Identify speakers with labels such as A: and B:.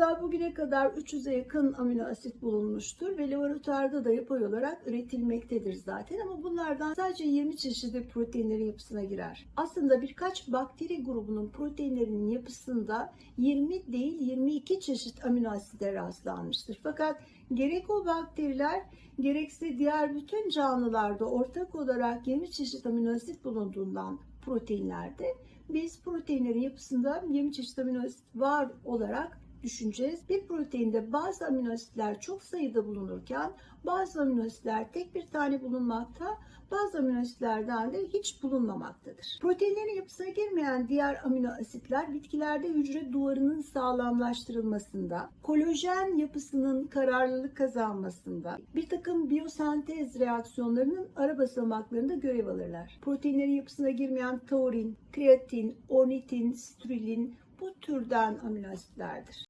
A: Hatta bugüne kadar 300'e yakın amino asit bulunmuştur ve laboratuvarda da yapay olarak üretilmektedir zaten ama bunlardan sadece 20 çeşidi proteinlerin yapısına girer. Aslında birkaç bakteri grubunun proteinlerinin yapısında 20 değil 22 çeşit amino aside rastlanmıştır. Fakat gerek o bakteriler gerekse diğer bütün canlılarda ortak olarak 20 çeşit amino asit bulunduğundan proteinlerde biz proteinlerin yapısında 20 çeşit amino asit var olarak düşüneceğiz. Bir proteinde bazı amino asitler çok sayıda bulunurken bazı amino asitler tek bir tane bulunmakta, bazı amino asitlerden de hiç bulunmamaktadır. Proteinlerin yapısına girmeyen diğer amino asitler bitkilerde hücre duvarının sağlamlaştırılmasında, kolajen yapısının kararlılık kazanmasında, bir takım biyosentez reaksiyonlarının ara basamaklarında görev alırlar. Proteinlerin yapısına girmeyen taurin, kreatin, ornitin, strulin bu türden amino asitlerdir.